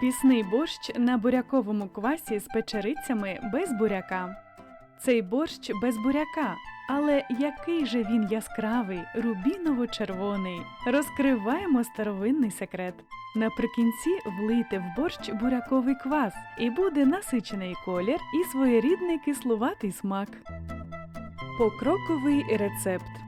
Пісний борщ на буряковому квасі з печерицями без буряка. Цей борщ без буряка. Але який же він яскравий, рубіново-червоний. Розкриваємо старовинний секрет. Наприкінці влийте в борщ буряковий квас, і буде насичений колір і своєрідний кислуватий смак. Покроковий рецепт.